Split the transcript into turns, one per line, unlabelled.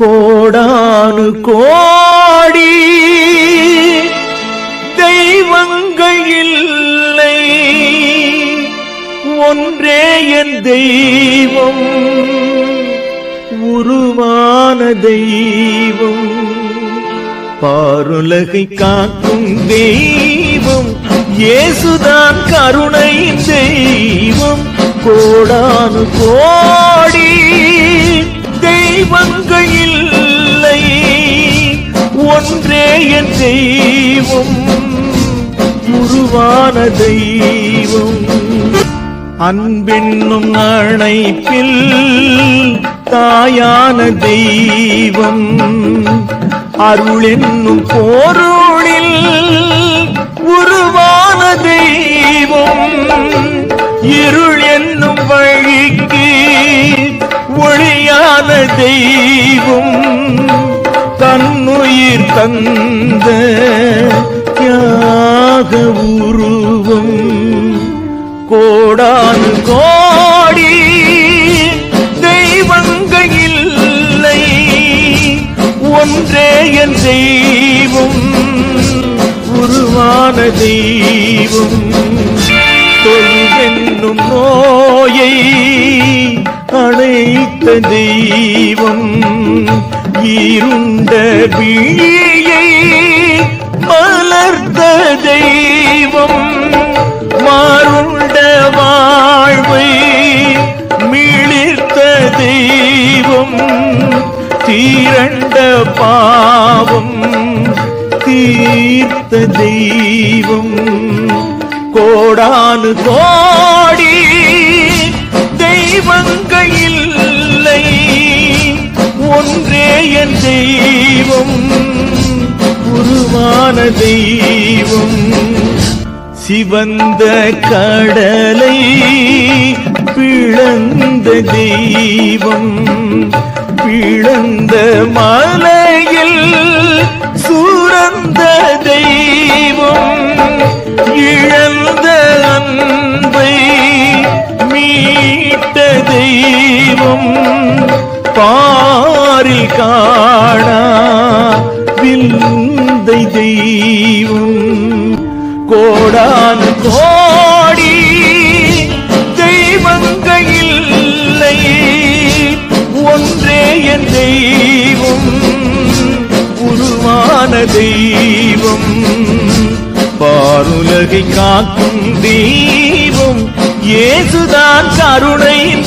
கோடானு கோடி தெய்வங்கள் இல்லை. ஒன்றே என் தெய்வம் உருவான தெய்வம். பாருலகை காக்கும் தெய்வம் இயேசுதான் கருணை தெய்வம். கோடானு கோடி ஒன்றே என் தெய்வம் உருவான தெய்வம். அன்பென்னும் அணைப்பில் தாயான தெய்வம். அருள் என்னும் போருளில் உருவான தெய்வம். இருள் என்னும் வழிக்கு ஒளியான தெய்வம். தந்த தியாக உருவம் கோடான் கோடி தெய்வங்கள் இல்லை. ஒன்றே என் தெய்வம் உருவான தெய்வம். தொழுவென்னும் நோயை அழைத்த தெய்வம். இருண்ட விழியை தெய்வம் மாறுண்ட வாழ்வை மிளிர்த்த தெய்வம் தீரண்ட பாவம் தீர்த்த தெய்வம் கோடானு கோ தெய்வம். சிவந்த கடலை பிளந்த தெய்வம். பிளந்த மலையில் சூரந்த தெய்வம். இழந்த அன்பை மீட்ட தெய்வம். பாரில் காணா விந்தை தெய்வம். கோடானு கோடி தெய்வங்கள் இல்லை. ஒன்றே என் தெய்வம் உருவான தெய்வம். பாருலகை காக்கும் தெய்வம் இயேசுதான் கருணை